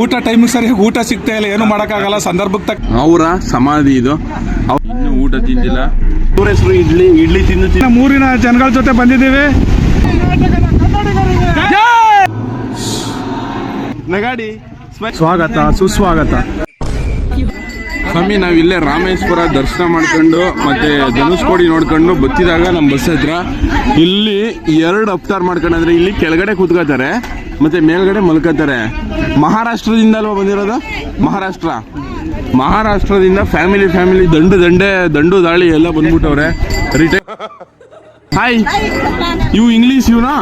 ಊಟ ಟೈಮಿಗೆ ಸರಿ ಊಟ ಸಿಗ್ತಾ ಇಲ್ಲ ಏನು ಮಾಡೋಕ್ಕಾಗಲ್ಲ ಸಂದರ್ಭಕ್ಕೆ ತಕ್ಕ ಅವರ ಸಮಾಧಿ ಇದು. ಇನ್ನು ಊಟ ತಿಂದಿಲ್ಲ. ಹೆಸರು ಇಡ್ಲಿ ಇಡ್ಲಿ ತಿಂದು ತಿನ್ನ ಮೂರಿನ ಜನಗಳ ಜೊತೆ ಬಂದಿದ್ದೀವಿ. ನಗಾಡಿ ಸ್ವಾಗತ ಸುಸ್ವಾಗತ. ಸ್ವಾಮಿ ನಾವು ಇಲ್ಲೇ ರಾಮೇಶ್ವರ ದರ್ಶನ ಮಾಡ್ಕೊಂಡು ಮತ್ತೆ ಧನುಷ್ಕೋಡಿ ನೋಡ್ಕೊಂಡು ಬತ್ತಿದಾಗ ನಮ್ಮ ಬಸ್ ಹತ್ರ ಇಲ್ಲಿ ಎರಡು ಅಪ್ತಾರ್ ಮಾಡ್ಕೊಂಡಂದ್ರೆ ಇಲ್ಲಿ ಕೆಳಗಡೆ ಕೂತ್ಕೋತಾರೆ. ಮತ್ತೆ ಮೇಲ್ಗಡೆ ಮಲ್ಕೋತಾರೆ ಮಹಾರಾಷ್ಟ್ರದಿಂದಲ್ವಾ ಬಂದಿರೋದು? ಮಹಾರಾಷ್ಟ್ರ. ಮಹಾರಾಷ್ಟ್ರದಿಂದ ಫ್ಯಾಮಿಲಿ ಫ್ಯಾಮಿಲಿ ದಂಡು ದಂಡೆ ದಂಡು ದಾಳಿ ಎಲ್ಲ ಬಂದ್ಬಿಟ್ಟವ್ರೆ. ರಿಟೇ ಹಾಯ್ ಇವು ಇಂಗ್ಲೀಷ್ ಇವನಾ?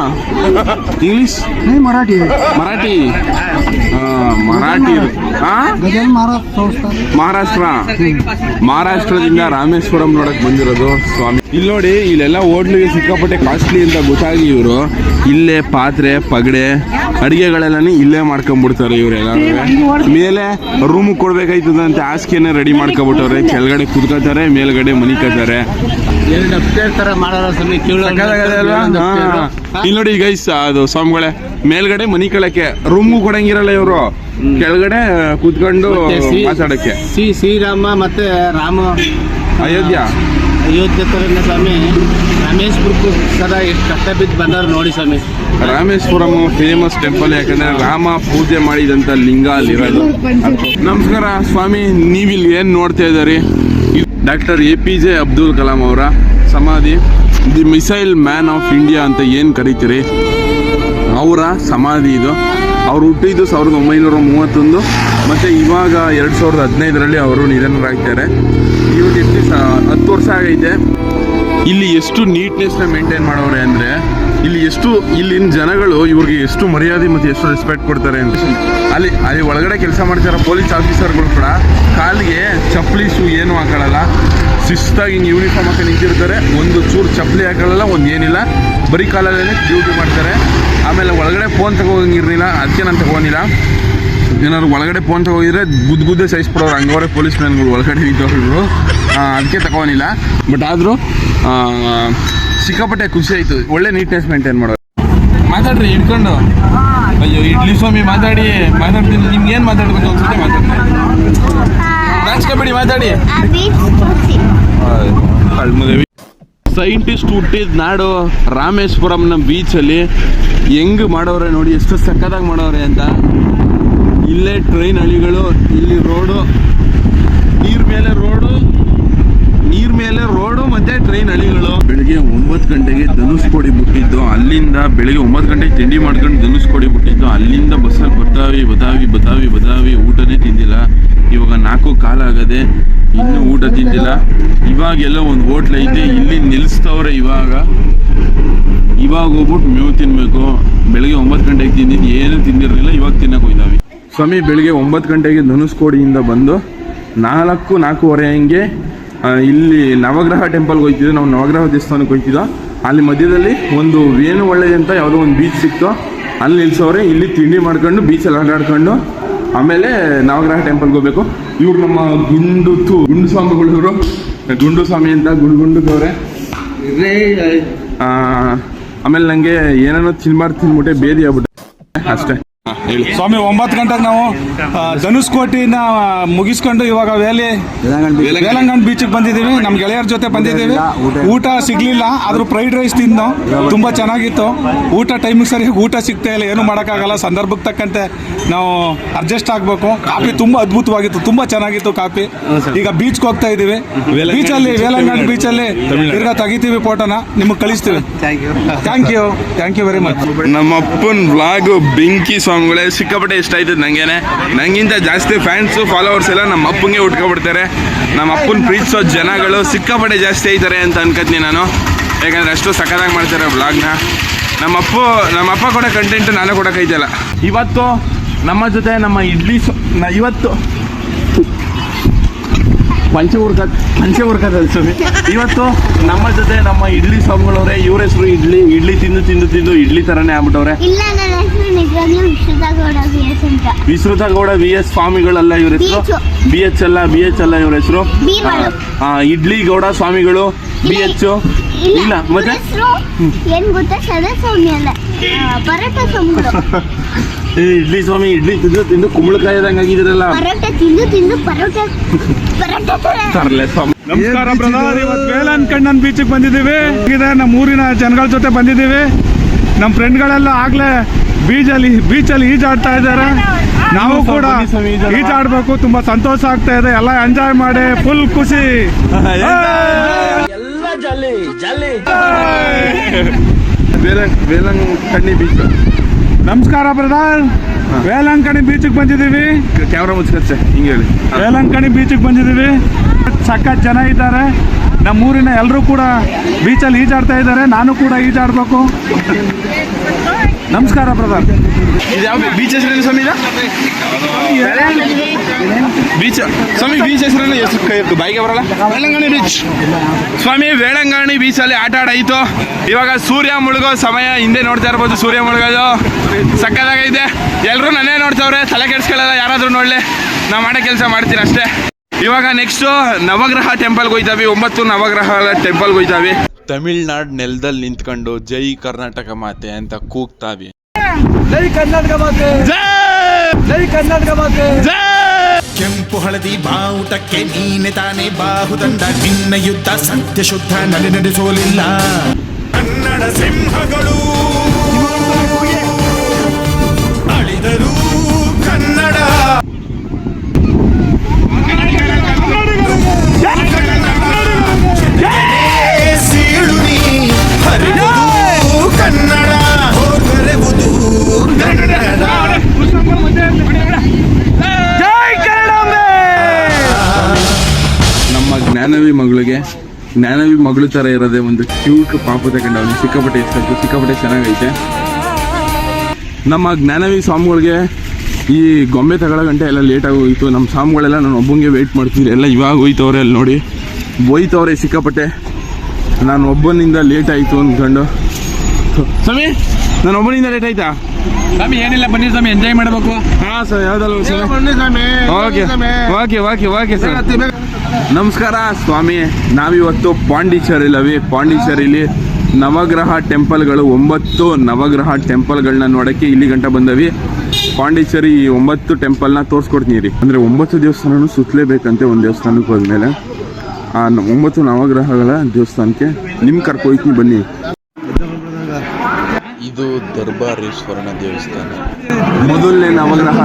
ಇಂಗ್ಲೀಷ್ ಮರಾಠಿ ಮರಾಠಿ ಮರಾಠಿ ಮಹಾರಾಷ್ಟ್ರ. ಮಹಾರಾಷ್ಟ್ರದಿಂದ ರಾಮೇಶ್ವರಂ ನೋಡಕ್ ಬಂದಿರೋದು ಸ್ವಾಮಿ. ಇಲ್ಲಿ ನೋಡಿ ಇಲ್ಲೆಲ್ಲ ಹೋಟ್ಲಿಗೆ ಸಿಕ್ಕಾಪಟ್ಟೆ ಕಾಸ್ಟ್ಲಿ ಅಂತ ಗೊತ್ತಾಗಿ ಇವರು. ಇಲ್ಲೇ ಪಾತ್ರೆ ಪಗಡೆ ಅಡಿಗೆಗಳೆಲ್ಲಾನು ಇಲ್ಲೇ ಮಾಡ್ಕೊಂಡ್ಬಿಡ್ತಾರೆ ಇವರೆಲ್ಲ ಮೇಲೆ ರೂಮ್ ಕೊಡ್ಬೇಕಾಯ್ತದ ಅಂತ ಹಾಸಿಗೆನ ರೆಡಿ ಮಾಡ್ಕೊಬಿಟ್ಟವ್ರೆ ಕೆಳಗಡೆ ಕುತ್ಕೋತಾರೆ ಮೇಲ್ಗಡೆ ಮನಿಕೋತಾರೆ. ಇಲ್ಲಿ ನೋಡಿ ಗೈಸ್ ಅದು ಸ್ವಾಮಿಗಳೇ ಮೇಲ್ಗಡೆ ಮನಿ ಕಳಕ್ಕೆ ರೂಮ್ ಕೊಡಂಗಿರಲ್ಲ ಇವರು. ಕೆಳಗಡೆ ಕೂತ್ಕೊಂಡು ಮಾತಾಡಕ್ಕೆ. ಶ್ರೀ ಶ್ರೀರಾಮ ಮತ್ತೆ ರಾಮ. ಅಯೋಧ್ಯ. ಅಯೋಧ್ಯೆ ಸ್ವಾಮಿ ರಾಮೇಶ್ವರ ಸದಾ ಎಷ್ಟು ಕಷ್ಟ ಬಿದ್ದು ಬಂದವ್ರು ನೋಡಿ ಸ್ವಾಮಿ. ರಾಮೇಶ್ವರಂ ಫೇಮಸ್ ಟೆಂಪಲ್ ಯಾಕಂದ್ರೆ ರಾಮ ಪೂಜೆ ಮಾಡಿದಂತ ಲಿಂಗ ಅಲ್ಲಿರೋದು ನಮಸ್ಕಾರ ಸ್ವಾಮಿ ನೀವಿಲ್ಲಿ ಏನ್ ನೋಡ್ತಾ ಇದ್ದೀರಿ? Doctor A P J Abdul Kalam ಅವರ ಸಮಾಧಿ. The missile man of India ಅಂತ ಏನು ಕರಿತೀರಿ? ಅವರ ಸಮಾಧಿ ಇದು. ಅವ್ರು ಹುಟ್ಟಿದ್ದು ಸಾವಿರದ ಒಂಬೈನೂರ ಮೂವತ್ತೊಂದು. ಮತ್ತು ಇವಾಗ ಎರಡು ಸಾವಿರದ ಹದಿನೈದರಲ್ಲಿ ಅವರು ನಿಧನರಾಗ್ತಾರೆ. ಇವಾಗ ಎಷ್ಟು ಸ- ಹತ್ತು ವರ್ಷ ಆಗೈತೆ. ಇಲ್ಲಿ ಎಷ್ಟು ನೀಟ್ನೆಸ್ನ ಮೇಂಟೈನ್ ಮಾಡೋರೆ ಅಂದರೆ ಇಲ್ಲಿ ಎಷ್ಟು, ಇಲ್ಲಿನ ಜನಗಳು ಇವ್ರಿಗೆ ಎಷ್ಟು ಮರ್ಯಾದೆ ಮತ್ತು ಎಷ್ಟು ರೆಸ್ಪೆಕ್ಟ್ ಕೊಡ್ತಾರೆ ಅಂತ. ಅಲ್ಲಿ ಅಲ್ಲಿ ಒಳಗಡೆ ಕೆಲಸ ಮಾಡ್ತಾರೆ ಪೊಲೀಸ್ ಆಫೀಸರ್ಗಳು ಕೂಡ ಕಾಲಿಗೆ ಚಪ್ಪಲಿ ಶೂ ಏನು ಹಾಕೊಳ್ಳಲ್ಲ. ಶಿಸ್ತಾಗಿ ಹಿಂಗೆ ಯೂನಿಫಾರ್ಮ್ ಹಾಕಿ ನಿಂತಿರ್ತಾರೆ. ಒಂದು ಚೂರು ಚಪ್ಪಲಿ ಹಾಕೊಳ್ಳಲ್ಲ, ಒಂದು ಏನಿಲ್ಲ. ಬರೀ ಕಾಲಲ್ಲೇ ಡ್ಯೂಟಿ ಮಾಡ್ತಾರೆ. ಆಮೇಲೆ ಒಳಗಡೆ ಫೋನ್ ತಗೋಂಗಿರಲಿಲ್ಲ ಅದಕ್ಕೆ ನಾನು ತಗೊಂಡಿಲ್ಲ ಏನಾದ್ರು ಒಳಗಡೆ ಫೋನ್ ತಗೋಗಿದ್ರೆ ಗುದ್ದು ಗುದ್ದೆ ಸಹಿಸ್ಬಿಡೋರು ಹಂಗವ್ರೆ ಪೊಲೀಸ್ ಮ್ಯಾನ್ಗಳು ಒಳಗಡೆ ನಿಂತವ್ರು. ಅದಕ್ಕೆ ತಗೋನಿಲ್ಲ ಬಟ್ ಆದರೂ ಸಿಕ್ಕಾಪಟ್ಟೆ ಖುಷಿ ಆಯ್ತು. ಒಳ್ಳೆ ನೀಟ್ನೆಸ್ ಮೇಂಟೈನ್ ಮಾಡೋದು. ಮಾತಾಡ್ರಿ ಹಿಡ್ಕೊಂಡು. ಅಯ್ಯೋ ಇಡ್ಲಿ ಸ್ವಾಮಿ ಮಾತಾಡಿ ಮಾತಾಡ್ತೀನಿ. ನಿಮ್ಗೆ ಏನು ಮಾತಾಡ್ಬೇಕು ಅನ್ಸುತ್ತೆ ಮಾತಾಡ್ತೀನಿ. ನಾಚ್ಕೋಬೇಡಿ ಮಾತಾಡಿ. ಸೈಂಟಿಸ್ಟ್ ಹುಟ್ಟಿದ ನಾಡು ರಾಮೇಶ್ವರಂನ ಬೀಚಲ್ಲಿ ಹೆಂಗ್ ಮಾಡೋರೆ ನೋಡಿ ಎಷ್ಟು ಸಕ್ಕತ್ತಾಗಿ ಮಾಡೋರೆ ಅಂತ. ಇಲ್ಲೇ ಟ್ರೈನ್ ಹಳಿಗಳು ಇಲ್ಲಿ ರೋಡು ನೀರ್ ಮೇಲೆ ರೋಡು ನೀರ್ ಮೇಲೆ ರೋಡು ಮತ್ತೆ ಟ್ರೈನ್ ಹಳಿಗಳು. ಬೆಳಿಗ್ಗೆ ಒಂಬತ್ತು ಗಂಟೆಗೆ ಧನುಷ್ಕೋಡಿ ಬಿಟ್ಟಿದ್ದು ಅಲ್ಲಿಂದ ಬೆಳಿಗ್ಗೆ ಒಂಬತ್ತು ಗಂಟೆಗೆ ತಿಂಡಿ ಮಾಡ್ಕೊಂಡು ಧನುಷ್ಕೋಡಿ ಬಿಟ್ಟಿದ್ದು ಅಲ್ಲಿಂದ ಬಸ್ಸಲ್ಲಿ ಬರ್ತಾವಿ ಬದಾವಿ ಬದಾವಿ ಬದಾವಿ. ಊಟನೇ ತಿಂದಿಲ್ಲ. ಇವಾಗ ನಾಲ್ಕು ಕಾಲ ಆಗದೆ ಇನ್ನೂ ಊಟ ತಿಂದಿಲ್ಲ. ಇವಾಗೆಲ್ಲ ಒಂದು ಹೋಟ್ಲ್ ಐತೆ. ಇಲ್ಲಿ ನಿಲ್ಲಿಸ್ತವ್ರೆ ಇವಾಗ. ಇವಾಗ ಹೋಗ್ಬಿಟ್ಟು ಮೇವು ತಿನ್ಬೇಕು. ಬೆಳಿಗ್ಗೆ ಒಂಬತ್ತು ಗಂಟೆಗೆ ತಿಂದಿದ್ದು ಏನು ತಿಂದಿರಲಿಲ್ಲ ಇವಾಗ ತಿನ್ನಕ್ಕೆ ಹೋಯ್ತಾವೆ ಸ್ವಾಮಿ ಬೆಳಿಗ್ಗೆ ಒಂಬತ್ತು ಗಂಟೆಗೆ ಧನುಷ್ಕೋಡಿಯಿಂದ ಬಂದು ನಾಲ್ಕು ನಾಲ್ಕೂವರೆ ಹಂಗೆ ಇಲ್ಲಿ ನವಗ್ರಹ ಟೆಂಪಲ್ಗೆ ಹೋಗ್ತಿದ್ದೆ ನಾವು ನವಗ್ರಹ ದೇವಸ್ಥಾನಕ್ಕೆ ಹೋಗ್ತಿದ್ದೋ ಅಲ್ಲಿ ಮಧ್ಯದಲ್ಲಿ ಒಂದು ಏನು ಒಳ್ಳೆಯದು ಅಂತ ಯಾವುದೋ ಒಂದು ಬೀಚ್ ಸಿಕ್ತು. ಅಲ್ಲಿ ನಿಲ್ಸೋರೆ ಇಲ್ಲಿ ತಿಂಡಿ ಮಾಡ್ಕೊಂಡು ಬೀಚಲ್ಲಿ ಆಟಾಡ್ಕೊಂಡು ಆಮೇಲೆ ನವಗ್ರಹ ಟೆಂಪಲ್ಗೆ ಹೋಗ್ಬೇಕು. ಇವ್ರು ನಮ್ಮ ಗುಂಡು ತು ಗುಂಡು ಸ್ವಾಮಿಗಳು ಇವರು ಗುಂಡು ಸ್ವಾಮಿ ಅಂತ ಗುಂಡು ಗುಂಡುಗವ್ರೆ ಆಮೇಲೆ ನನಗೆ ಏನೇನೋ ತಿನ್ಬಾರ್ದು ತಿನ್ಬಿಟ್ಟೆ ಬೇದಿ ಆಗ್ಬಿಟ್ಟೆ. ಅಷ್ಟೇ. ಹೇಳಿ. ಸ್ವಾಮಿ ಒಂಬತ್ತು ಗಂಟೆಗೆ ನಾವು ಧನುಷ್ಕೋಟಿನ ಮುಗಿಸ್ಕೊಂಡು ಇವಾಗ ವೇಲಿ ವೇಲಂಗಣ್ ಬೀಚಿಗೆ ಬಂದಿದ್ದೀವಿ. ನಮ್ಮ ಗೆಳೆಯರ ಜೊತೆ ಬಂದಿದ್ದೀವಿ. ಊಟ ಸಿಗ್ಲಿಲ್ಲ ಆದ್ರೂ ಫ್ರೈಡ್ ರೈಸ್ ತಿಂದು ತುಂಬಾ ಚೆನ್ನಾಗಿತ್ತು. ಊಟ ಟೈಮಿಗೆ ಸರಿಯಾಗಿ ಊಟ ಸಿಗ್ತಾ ಇಲ್ಲ ಏನು ಮಾಡೋಕ್ಕಾಗಲ್ಲ. ಸಂದರ್ಭಕ್ಕೆ ತಕ್ಕಂತೆ ನಾವು ಅಡ್ಜಸ್ಟ್ ಆಗಬೇಕು. ಕಾಫಿ ತುಂಬಾ ಅದ್ಭುತವಾಗಿತ್ತು ತುಂಬಾ ಚೆನ್ನಾಗಿತ್ತು ಕಾಫಿ. ಈಗ ಬೀಚ್ಗೆ ಹೋಗ್ತಾ ಇದ್ದೀವಿ. ಬೀಚಲ್ಲಿ ವೇಲಂಗಣ್ ಬೀಚಲ್ಲಿ ತಿರ್ಗಾ ತೆಗಿತೀವಿ ಫೋಟೋನ ನಿಮಗೆ ಕಳಿಸ್ತೀವಿ. Thank you thank you very much ನಮ್ಮ ಅಪ್ಪನ್ ಬ್ಲಾಗ್ ಬೆಂಕಿ ಸ್ವಾಮಿಗಳೇ ಸಿಕ್ಕಾಪಟ್ಟೆ ಇಷ್ಟ ಆಯ್ತದ ನಂಗೇನೆ. ನಂಗಿಂತ ಜಾಸ್ತಿ ಫ್ಯಾನ್ಸು ಫಾಲೋವರ್ಸ್ ಎಲ್ಲ ನಮ್ಮ ಅಪ್ಪಂಗೆ ಉಟ್ಕೊಬಿಡ್ತಾರೆ. ನಮ್ಮ ಅಪ್ಪನ ಪ್ರೀತಿಸೋ ಜನಗಳು ಸಿಕ್ಕಾಪಟ್ಟೆ ಜಾಸ್ತಿ ಆಯ್ತಾರೆ ಅಂತ ಅನ್ಕೋತೀನಿ ನಾನು. ಯಾಕಂದ್ರೆ ಅಷ್ಟು ಸಖತ್ತಾಗಿ ಮಾಡ್ತಾರೆ ವ್ಲಾಗ್ನ ನಮ್ಮ ಅಪ್ಪ ನಮ್ಮ ಅಪ್ಪ ಕೊಡೋ ಕಂಟೆಂಟ್ ನಾನು ಕೊಡೋಕ್ಕೈತಲ್ಲ ಇವತ್ತು ನಮ್ಮ ಜೊತೆ ನಮ್ಮ ಇಡ್ಲಿ ಸೊ ಇವತ್ತು ಪಂಚೆ ಹುರ್ಕ ಪಂಚೆ ಹುರ್ಕದಲ್ಲಿ ಸ್ವಾಮಿ. ಇವತ್ತು ನಮ್ಮ ಜೊತೆ ನಮ್ಮ ಇಡ್ಲಿ ಸ್ವಾಮಿಗಳವ್ರೆ ಇವ್ರ ಹೆಸರು ಇಡ್ಲಿ ಇಡ್ಲಿ ತಿಂದು ತಿಂದು ತಿಂದು ಇಡ್ಲಿ ಥರನೇ ಆಗ್ಬಿಟ್ಟವ್ರೆ. ಇಲ್ಲ ನನ್ನ ಹೆಸರು ನಿಜವಾಗ್ಲೂ ವಿಶ್ವದಾಗೌಡ ವಿ ಎಸ್ ಅಂತ. ವಿಶ್ರುತ ಗೌಡ ವಿ ಎಸ್ ಸ್ವಾಮಿಗಳಲ್ಲ ಇವ್ರ ಹೆಸರು? ಬಿ ಎಚ್ ಅಲ್ಲ ಬಿ ಎಚ್ ಅಲ್ಲ ಇವ್ರ ಹೆಸರು. ಇಡ್ಲಿ ಗೌಡ ಸ್ವಾಮಿಗಳು ಬಿ ಎಚ್ ಇಲ್ಲ ಮತ್ತೆ? ಹೆಸರು ಏನ್ ಗೊತ್ತಾ ಸದಸ್ವಾಮಿ ಅಲ್ಲ. ಪರೋಟ ಸ್ವಾಮಿಗಳು ಏ ಇಡ್ಲಿ ಸ್ವಾಮಿ ಇಡ್ಲಿ ತಿಂದು ತಿಂದು ಕುಂಬಳಕಾಯಿ ಆಗಿದ್ರಲ್ಲ ಪರೋಟ ತಿಂದು ತಿಂದು ಪರೋಟ ಪರೋಟ ತರ ಸ್ವಾಮಿ. ನಮಸ್ಕಾರ ಬ್ರದರ್ ಇವತ್ತು ವೇಲನ್ ಕಣ್ಣನ್ ಬೀಚಿಗೆ ಬಂದಿದ್ದೀವಿ. ಇದೆ ನಮ್ಮ ಊರಿನ ಜನಗಳ ಜೊತೆ ಬಂದಿದ್ದೀವಿ. ನಮ್ಮ ಫ್ರೆಂಡ್ಗಳೆಲ್ಲ ಆಗ್ಲೇ ಬೀಚಲ್ಲಿ ಬೀಚಲ್ಲಿ ಈಜಾಡ್ತಾ ಇದ್ದಾರೆ. ನಾವು ಕೂಡ ಈಜಾಡಬೇಕು ಸ್ವಾಮಿ, ಈಜಾಡುವ. ಈಜಾಡ್ಬೇಕು ತುಂಬಾ ಸಂತೋಷ ಆಗ್ತಾ ಇದೆ. ಎಲ್ಲ ಎಂಜಾಯ್ ಮಾಡಿ ಫುಲ್ ಖುಷಿ. ಕಣ್ಣಿ ಬೀಚ್ ನಮಸ್ಕಾರ ಬ್ರದರ್. ವೇಲಂಕಣಿ ಬೀಚಿಗೆ ಬಂದಿದ್ದೀವಿ. ಕ್ಯಾಮ್ರಾ ಮುಚ್ಕಚ್ಚೆ ಹಿಂಗೆ ಹೇಳಿ. ವೇಲಂಕಣಿ ಬೀಚಿಗೆ ಬಂದಿದ್ದೀವಿ. ಸಖತ್ ಜನ ಇದ್ದಾರೆ. ನಮ್ಮ ಊರಿನ ಎಲ್ಲರೂ ಕೂಡ ಬೀಚಲ್ಲಿ ಈಜಾಡ್ತಾ ಇದ್ದಾರೆ. ನಾನು ಕೂಡ ಈಜಾಡ್ಬೇಕು. ನಮಸ್ಕಾರ ಬ್ರದರ್ ಇದು ಯಾವ ಬೀಚ್? ಹೆಸರೇನು ಸ್ವಾಮಿ ಬೀಚ್. ಸ್ವಾಮಿ ಬೀಚ್ ಹೆಸರೇನು? ಎಷ್ಟು ಕೈ ಬಾಯಿಗೆ ಬರಲ್ಲ? ವೇಳಂಗಣಿ ಬೀಚ್ ಸ್ವಾಮಿ ವೇಳಂಗಣಿ ಬೀಚಲ್ಲಿ ಆಟ ಆಡಾಯಿತು. ಇವಾಗ ಸೂರ್ಯ ಮುಳುಗೋ ಸಮಯ. ಹಿಂದೆ ನೋಡ್ತಾ ಇರ್ಬೋದು ಸೂರ್ಯ ಮುಳುಗೋದು. ಸಕ್ಕದಾಗೈತೆ ಎಲ್ಲರೂ ನನ್ನೇ ನೋಡ್ತಾವ್ರೆ. ತಲೆ ಕೆಡ್ಸ್ಕೊಳ್ಳಲ್ಲ ಯಾರಾದರೂ ನೋಡಲಿ. ನಾ ಮಾಡೋ ಕೆಲಸ ಮಾಡ್ತೀನಿ ಅಷ್ಟೇ. ಇವಾಗ ನೆಕ್ಸ್ಟು ನವಗ್ರಹ ಟೆಂಪಲ್ಗೆ ಹೋಯ್ತಾವಿ. ಒಂಬತ್ತು ನವಗ್ರಹ ಟೆಂಪಲ್ಗೆ ಹೋಯ್ತಾವಿ. ತಮಿಳ್ನಾಡು ನೆಲದಲ್ಲಿ ನಿಂತ್ಕೊಂಡು ಜೈ ಕರ್ನಾಟಕ ಮಾತೆ ಅಂತ ಕೂಗ್ತಾವಿ. ಕೆಂಪು ಹಳದಿ ಬಾವುಟಕ್ಕೆ ನೀನೆ ತಾನೇ ಬಾಹುದಂಡ. ನಿನ್ನ ಯುದ್ಧ ಸತ್ಯ ಶುದ್ಧ ನಡೆ ನಡೆಸೋಲಿಲ್ಲ. ಕನ್ನಡ ಸಿಂಹಗಳು ಜ್ಞಾನವಿ ಮಗಳು ಥರ ಇರೋದೇ ಒಂದು ಕ್ಯೂಟ್ ಪಾಪು ಅವನು ಸಿಕ್ಕಾಪಟ್ಟೆ ಇಷ್ಟ ಸಿಕ್ಕಾಪಟ್ಟೆ ಚೆನ್ನಾಗೈತೆ. ನಮ್ಮ ಜ್ಞಾನವಿ ಸ್ವಾಮಿಗಳಿಗೆ ಈ ಗೊಂಬೆ ತಗೊಳ್ಳೋ ಗಂಟೆ ಎಲ್ಲ ಲೇಟಾಗಿ ಹೋಯಿತು ನಮ್ಮ ಸ್ವಾಮಿಗಳೆಲ್ಲ ನಾನು ಒಬ್ಬಂಗೆ ವೆಯ್ಟ್ ಮಾಡ್ತೀನಿ ಎಲ್ಲ ಇವಾಗ ಹೋಯ್ತವ್ರೆ ಅಲ್ಲಿ ನೋಡಿ. ಹೋಯ್ತವ್ರೆ ಸಿಕ್ಕಾಪಟ್ಟೆ. ನಾನು ಒಬ್ಬನಿಂದ ಲೇಟ್ ಆಯಿತು ಅಂದ್ಕೊಂಡು ಸ್ವಾಮಿ ನಾನು ಒಬ್ಬನಿಂದ ಲೇಟ್ ಆಯ್ತಾ? ಸ್ವಾಮಿ ಏನಿಲ್ಲ ಬನ್ನಿ ಸ್ವಾಮಿ ಎಂಜಾಯ್ ಮಾಡಬೇಕು. ಹಾಂ sir ಯಾವ್ದಲ್ಲ okay. Okay okay okay sir ನಮಸ್ಕಾರ ಸ್ವಾಮಿ. ನಾವಿವತ್ತು ಪಾಂಡಿಚೇರಿಲವಿ. ಪಾಂಡಿಚೇರಿಲಿ ನವಗ್ರಹ ಟೆಂಪಲ್ಗಳು ಒಂಬತ್ತು ನವಗ್ರಹ ಟೆಂಪಲ್ಗಳನ್ನ ನೋಡೋಕ್ಕೆ ಇಲ್ಲಿ ಗಂಟ ಬಂದವಿ. ಪಾಂಡಿಚೇರಿ ಈ ಒಂಬತ್ತು ಟೆಂಪಲ್ನ ತೋರಿಸ್ಕೊಡ್ತೀನಿ ರೀ ಅಂದರೆ ಒಂಬತ್ತು ದೇವಸ್ಥಾನನೂ ಸುತ್ತಲೇಬೇಕಂತೆ ಒಂದು ದೇವಸ್ಥಾನಕ್ಕೆ ಹೋದ್ಮೇಲೆ. ಆ ಒಂಬತ್ತು ನವಗ್ರಹಗಳ ದೇವಸ್ಥಾನಕ್ಕೆ ನಿಮ್ಮ ಕರ್ಕೊಯ್ತೀನಿ ಬನ್ನಿ. ಇದು ದರ್ಬಾರೇಶ್ವರನ ದೇವಸ್ಥಾನ. ಮೊದಲನೇ ನವಗ್ರಹ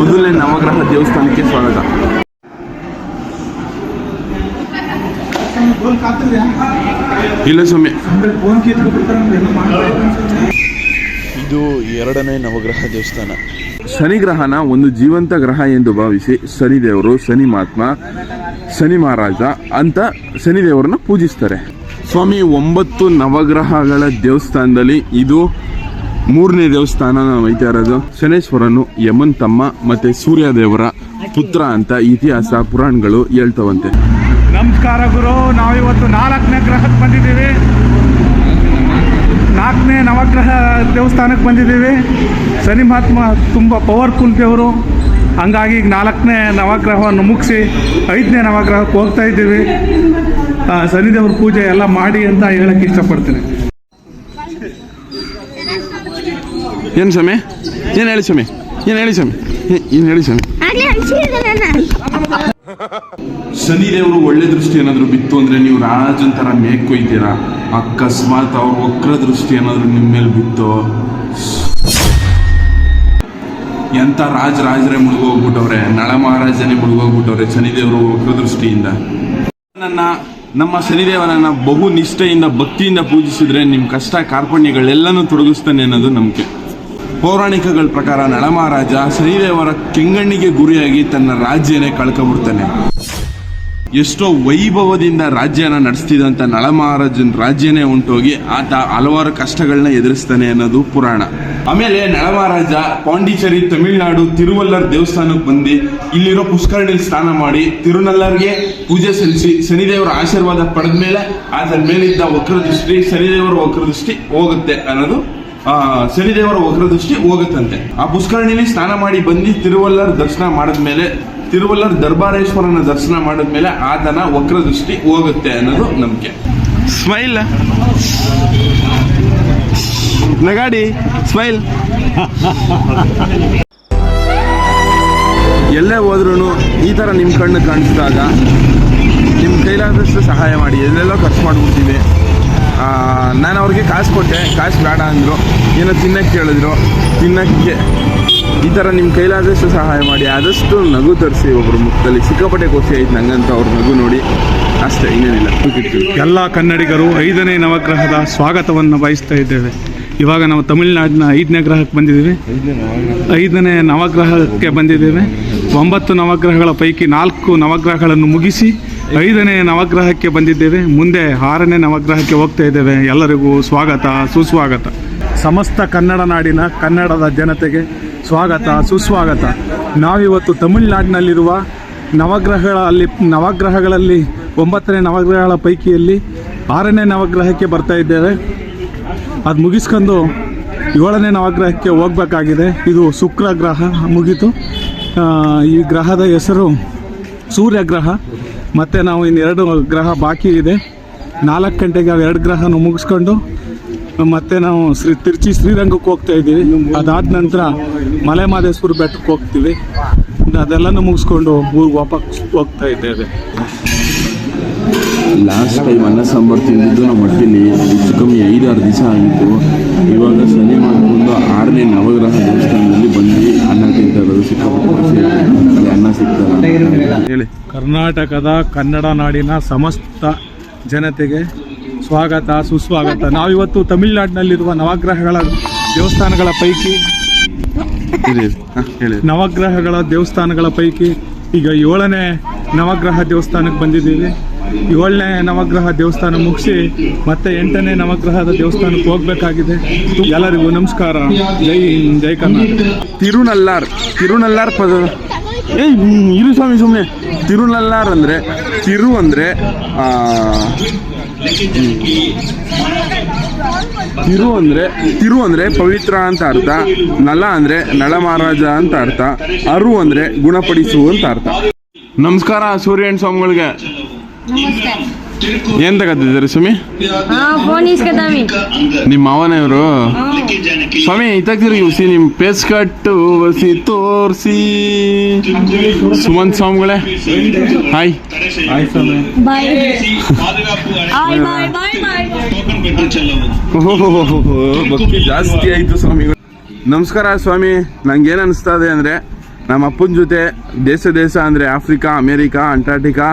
ಮೊದಲನೇ ನವಗ್ರಹ ದೇವಸ್ಥಾನಕ್ಕೆ ಸ್ವಾಗತ. ಇಲ್ಲ ಸ್ವಾಮಿ. ಇದು ಎರಡನೇ ನವಗ್ರಹ ದೇವಸ್ಥಾನ. ಶನಿ ಗ್ರಹನ ಒಂದು ಜೀವಂತ ಗ್ರಹ ಎಂದು ಭಾವಿಸಿ ಶನಿದೇವರು ಶನಿ ಮಹಾತ್ಮ ಶನಿ ಮಹಾರಾಜ ಅಂತ ಶನಿದೇವರನ್ನ ಪೂಜಿಸ್ತಾರೆ. ಸ್ವಾಮಿ ಒಂಬತ್ತು ನವಗ್ರಹಗಳ ದೇವಸ್ಥಾನದಲ್ಲಿ ಇದು ಮೂರನೇ ದೇವಸ್ಥಾನ ನಾವು ಐತಾ ಇರೋದು. ಶನೇಶ್ವರನು ಯಮನ್ ತಮ್ಮ ಮತ್ತೆ ಸೂರ್ಯದೇವರ ಪುತ್ರ ಅಂತ ಇತಿಹಾಸ ಪುರಾಣಗಳು ಹೇಳ್ತವಂತೆ. ನಮಸ್ಕಾರ ಗುರು. ನಾವಿವತ್ತು ನಾಲ್ಕನೇ ಗ್ರಹಕ್ಕೆ ಬಂದಿದ್ದೀವಿ. ನಾಲ್ಕನೇ ನವಗ್ರಹ ದೇವಸ್ಥಾನಕ್ಕೆ ಬಂದಿದ್ದೀವಿ. ಶನಿ ಮಹಾತ್ಮ ತುಂಬ ಪವರ್ಫುಲ್ ದೇವರು. ಹಂಗಾಗಿ ಈಗ ನಾಲ್ಕನೇ ನವಗ್ರಹವನ್ನು ಮುಗಿಸಿ ಐದನೇ ನವಗ್ರಹಕ್ಕೆ ಹೋಗ್ತಾ ಇದ್ದೀವಿ. ಆ, ಶನಿದೇವ್ರ ಪೂಜೆ ಎಲ್ಲ ಮಾಡಿ ಅಂತ ಹೇಳಕ್ಕೆ ಇಷ್ಟಪಡ್ತೀನಿ. ಏನು ಸ್ವಾಮಿ? ಏನು ಹೇಳಿ ಸ್ವಾಮಿ? ಏನು ಹೇಳಿ ಸ್ವಾಮಿ? ಏನು ಹೇಳಿ ಸ್ವಾಮಿ? ಶನಿದೇವರು ಒಳ್ಳೆ ದೃಷ್ಟಿ ಏನಾದರೂ ಬಿತ್ತು ಅಂದ್ರೆ ನೀವು ರಾಜನ ಥರ ಮೇಕೊಯ್ತೀರಾ ಅಕಸ್ಮಾತ್ ಅವ್ರ ವಕ್ರ ದೃಷ್ಟಿ ಏನಾದರೂ ನಿಮ್ಮ ಮೇಲೆ ಬಿತ್ತು? ಎಂಥ ರಾಜ ರಾಜರೇ ಮುಳುಗೋಗ್ಬಿಟ್ಟವ್ರೆ, ನಳ ಮಹಾರಾಜನೇ ಮುಳುಗೋಗ್ಬಿಟ್ಟವ್ರೆ ಶನಿದೇವರು ವಕ್ರ ದೃಷ್ಟಿಯಿಂದ? ನನ್ನ ನಮ್ಮ ಶನಿದೇವನನ್ನ ಬಹು ನಿಷ್ಠೆಯಿಂದ, ಭಕ್ತಿಯಿಂದ ಪೂಜಿಸಿದ್ರೆ ನಿಮ್ಮ ಕಷ್ಟ ಕಾರ್ಪಣ್ಯಗಳೆಲ್ಲನೂ ತೊಡಗಿಸ್ತಾನೆ ಅನ್ನೋದು ನಂಬಿಕೆ. ಪೌರಾಣಿಕಗಳ ಪ್ರಕಾರ ನಳ ಮಹಾರಾಜ ಶನಿದೇವರ ಕೆಂಗಣ್ಣಿಗೆ ಗುರಿಯಾಗಿ ತನ್ನ ರಾಜ್ಯನೇ ಕಳ್ಕೊಬಿಡ್ತಾನೆ ಎಷ್ಟೋ ವೈಭವದಿಂದ ರಾಜ್ಯನ ನಡೆಸ್ತಿದ್ದಂಥ ನಳಮಹಾರಾಜನ ರಾಜ್ಯನೇ ಉಂಟೋಗಿ ಆತ ಹಲವಾರು ಕಷ್ಟಗಳನ್ನ ಎದುರಿಸ್ತಾನೆ ಅನ್ನೋದು ಪುರಾಣ. ಆಮೇಲೆ ನಳಮಹಾರಾಜ ಪಾಂಡಿಚೇರಿ, ತಮಿಳುನಾಡು, ತಿರುವಲ್ಲರ್ ದೇವಸ್ಥಾನಕ್ಕೆ ಬಂದು ಇಲ್ಲಿರೋ ಪುಷ್ಕರಣಿಯಲ್ಲಿ ಸ್ನಾನ ಮಾಡಿ ತಿರುನಲ್ಲರ್ಗೆ ಪೂಜೆ ಸಲ್ಲಿಸಿ ಶನಿದೇವರ ಆಶೀರ್ವಾದ ಪಡೆದ ಮೇಲೆ ಆತನ ಮೇಲಿದ್ದ ವಕ್ರದೃಷ್ಟಿ, ಶನಿದೇವರ ವಕ್ರದೃಷ್ಟಿ ಹೋಗುತ್ತೆ ಅನ್ನೋದು ಶನಿದೇವರ ವಕ್ರದೃಷ್ಟಿ ಹೋಗುತ್ತಂತೆ. ಆ ಪುಷ್ಕರಣಿಲಿ ಸ್ನಾನ ಮಾಡಿ ಬಂದು ತಿರುವಲ್ಲರ್ ದರ್ಶನ ಮಾಡಿದ್ಮೇಲೆ ತಿರುವಲ್ಲರ್ ದರ್ಬಾರೇಶ್ವರನ ದರ್ಶನ ಮಾಡಿದ್ಮೇಲೆ ಆತನ ವಕ್ರದೃಷ್ಟಿ ಹೋಗುತ್ತೆ ಅನ್ನೋದು ನಂಬಿಕೆ. ಸ್ಮೈಲ್ ನಗಾಡಿ ಸ್ಮೈಲ್ ಎಲ್ಲೇ ಹೋದ್ರೂ ಈ ಥರ ನಿಮ್ಮ ಕಣ್ಣು ಕಾಣಿಸಿದಾಗ ನಿಮ್ಮ ಕೈಲಾದಷ್ಟು ಸಹಾಯ ಮಾಡಿ ಎಲ್ಲೆಲ್ಲೋ ಖರ್ಚು ಮಾಡಿಬಿಡ್ತೀವಿ. ನಾನು ಅವ್ರಿಗೆ ಕಾಸು ಕೊಟ್ಟೆ, ಕಾಸು ಬೇಡ ಅಂದರು. ಏನೋ ತಿನ್ನಕ್ಕೆ ಕೇಳಿದ್ರು, ತಿನ್ನಕ್ಕೆ. ಈ ಥರ ನಿಮ್ಮ ಕೈಲಾದಷ್ಟು ಸಹಾಯ ಮಾಡಿ, ಆದಷ್ಟು ನಗು ತರಿಸಿ ಒಬ್ಬರು ಮುಖದಲ್ಲಿ. ಸಿಕ್ಕಾಪಟ್ಟೆ ಖುಷಿ ಆಯ್ತು ನಂಗಂತ ಅವ್ರ ನಗು ನೋಡಿ. ಅಷ್ಟೇ, ಇನ್ನೇನಿಲ್ಲ. ಎಲ್ಲ ಕನ್ನಡಿಗರು ಐದನೇ ನವಗ್ರಹದ ಸ್ವಾಗತವನ್ನು ಬಯಸ್ತಾ ಇದ್ದೇವೆ. ಇವಾಗ ನಾವು ತಮಿಳುನಾಡಿನ ಐದನೇ ಗ್ರಹಕ್ಕೆ ಬಂದಿದ್ದೀವಿ. ಐದನೇ ನವಗ್ರಹಕ್ಕೆ ಬಂದಿದ್ದೇವೆ. ಒಂಬತ್ತು ನವಗ್ರಹಗಳ ಪೈಕಿ ನಾಲ್ಕು ನವಗ್ರಹಗಳನ್ನು ಮುಗಿಸಿ ಐದನೇ ನವಗ್ರಹಕ್ಕೆ ಬಂದಿದ್ದೇವೆ. ಮುಂದೆ ಆರನೇ ನವಗ್ರಹಕ್ಕೆ ಹೋಗ್ತಾ ಇದ್ದೇವೆ. ಎಲ್ಲರಿಗೂ ಸ್ವಾಗತ, ಸುಸ್ವಾಗತ. ಸಮಸ್ತ ಕನ್ನಡ ನಾಡಿನ ಕನ್ನಡದ ಜನತೆಗೆ ಸ್ವಾಗತ, ಸುಸ್ವಾಗತ. ನಾವಿವತ್ತು ತಮಿಳುನಾಡಿನಲ್ಲಿರುವ ನವಗ್ರಹಗಳಲ್ಲಿ ನವಗ್ರಹಗಳಲ್ಲಿ, ಒಂಬತ್ತನೇ ನವಗ್ರಹಗಳ ಪೈಕಿಯಲ್ಲಿ ಆರನೇ ನವಗ್ರಹಕ್ಕೆ ಬರ್ತಾ ಇದ್ದೇವೆ. ಅದು ಮುಗಿಸ್ಕೊಂಡು ಏಳನೇ ನವಗ್ರಹಕ್ಕೆ ಹೋಗಬೇಕಾಗಿದೆ. ಇದು ಶುಕ್ರ ಗ್ರಹ ಮುಗೀತು ಈ ಗ್ರಹದ ಹೆಸರು ಸೂರ್ಯಗ್ರಹ. ಮತ್ತು ನಾವು ಇನ್ನೆರಡು ಗ್ರಹ ಬಾಕಿ ಇದೆ. ನಾಲ್ಕು ಗಂಟೆಗೆ ಅವು ಎರಡು ಗ್ರಹನ ಮುಗಿಸ್ಕೊಂಡು ಮತ್ತೆ ನಾವು ಶ್ರೀ ತಿರುಚಿ ಶ್ರೀರಂಗಕ್ಕೆ ಹೋಗ್ತಾ ಇದ್ದೀವಿ. ಅದಾದ ನಂತರ ಮಲೆ ಮಹದೇಶ್ವರ ಬೆಟ್ಟಕ್ಕೆ ಹೋಗ್ತೀವಿ. ಅದೆಲ್ಲನೂ ಮುಗಿಸ್ಕೊಂಡು ಊರಿಗೆ ವಾಪಸ್ ಹೋಗ್ತಾ ಇದ್ದೇವೆ. ಲಾಸ್ಟ್ ಟೈಮ್ ಅನ್ನ ಸಾಂಬಾರು ತಿಂದಿದ್ದು ನಮ್ಮ ಹೊಟ್ಟೆಲಿ ಹೆಚ್ಚು ಕಮ್ಮಿ ಐದಾರು ದಿವಸ ಆಗಿತ್ತು. ಇವಾಗ ಸರಿ ಮಾಡಿಕೊಂಡು ಆರನೇ ನವಗ್ರಹ ದೇವಸ್ಥಾನದಲ್ಲಿ ಬಂದು ಅನ್ನ ತಿಂತಾ ಇರೋದು ಸಿಕ್ಕಾಪಟ್ಟೆ ಖುಷಿ ಅನ್ನ ಸಿಗ್ತದೆ ಹೇಳಿ. ಕರ್ನಾಟಕದ ಕನ್ನಡ ನಾಡಿನ ಸಮಸ್ತ ಜನತೆಗೆ ಸ್ವಾಗತ ಸುಸ್ವಾಗತ. ನಾವಿವತ್ತು ತಮಿಳುನಾಡಿನಲ್ಲಿರುವ ನವಗ್ರಹಗಳ ದೇವಸ್ಥಾನಗಳ ಪೈಕಿ ನವಗ್ರಹಗಳ ದೇವಸ್ಥಾನಗಳ ಪೈಕಿ ಈಗ ಏಳನೇ ನವಗ್ರಹ ದೇವಸ್ಥಾನಕ್ಕೆ ಬಂದಿದ್ದೀವಿ. ಏಳನೇ ನವಗ್ರಹ ದೇವಸ್ಥಾನ ಮುಗಿಸಿ ಮತ್ತೆ ಎಂಟನೇ ನವಗ್ರಹದ ದೇವಸ್ಥಾನಕ್ಕೆ ಹೋಗಬೇಕಾಗಿದೆ. ಎಲ್ಲರಿಗೂ ನಮಸ್ಕಾರ. ಜೈ ಹಿಂದ್, ಜೈ ಕರ್ನಾಟಕ. ತಿರುನಲ್ಲಾರ್ ತಿರುನಲ್ಲಾರ್ ಪದ. ಏಯ್ ಇರು ಸ್ವಾಮಿ ಸುಮ್ಮನೆ ತಿರುನಲ್ಲಾರ್ ಅಂದರೆ ತಿರು ಅಂದರೆ ತಿರು ಅಂದರೆ ತಿರು ಅಂದರೆ ಪವಿತ್ರ ಅಂತ ಅರ್ಥ, ನಲ ಅಂದರೆ ನಳ ಮಹಾರಾಜ ಅಂತ ಅರ್ಥ, ಅರು ಅಂದರೆ ಗುಣಪಡಿಸು ಅಂತ ಅರ್ಥ. ನಮಸ್ಕಾರ ಸೂರ್ಯನ್ ಸ್ವಾಮಿಗಳಿಗೆ. ಏನ್ ತಗತ್ತಿದ್ದಾರೆ ಸ್ವಾಮಿ? ಫೋನ್ ಇಸ್ಕೊತಾವಿ ನಿಮ್ಮ ಮಾವನವರು? ಸ್ವಾಮಿ ಇತ್ತಾಗ್ತಿರಿ ಉಸಿ ನಿಮ್ಮ ಪೇಸ್ ಕಟ್ಟು ಬಸಿ ತೋರಿಸಿ. ಸುಮಂತ್ ಸ್ವಾಮಿಗಳೇ. ಹಾಯ್ ಹಾಯ್ ಸ್ವಾಮಿ. ಭಕ್ತಿ ಜಾಸ್ತಿ ಆಯ್ತು ಸ್ವಾಮಿಗಳು ನಮಸ್ಕಾರ ಸ್ವಾಮಿ. ನಂಗೇನು ಅನಿಸ್ತಾ ಇದೆ ಅಂದರೆ ನಮ್ಮ ಅಪ್ಪನ ಜೊತೆ ದೇಶ ದೇಶ ಅಂದರೆ ಆಫ್ರಿಕಾ ಅಮೇರಿಕಾ ಅಂಟಾರ್ಟಿಕಾ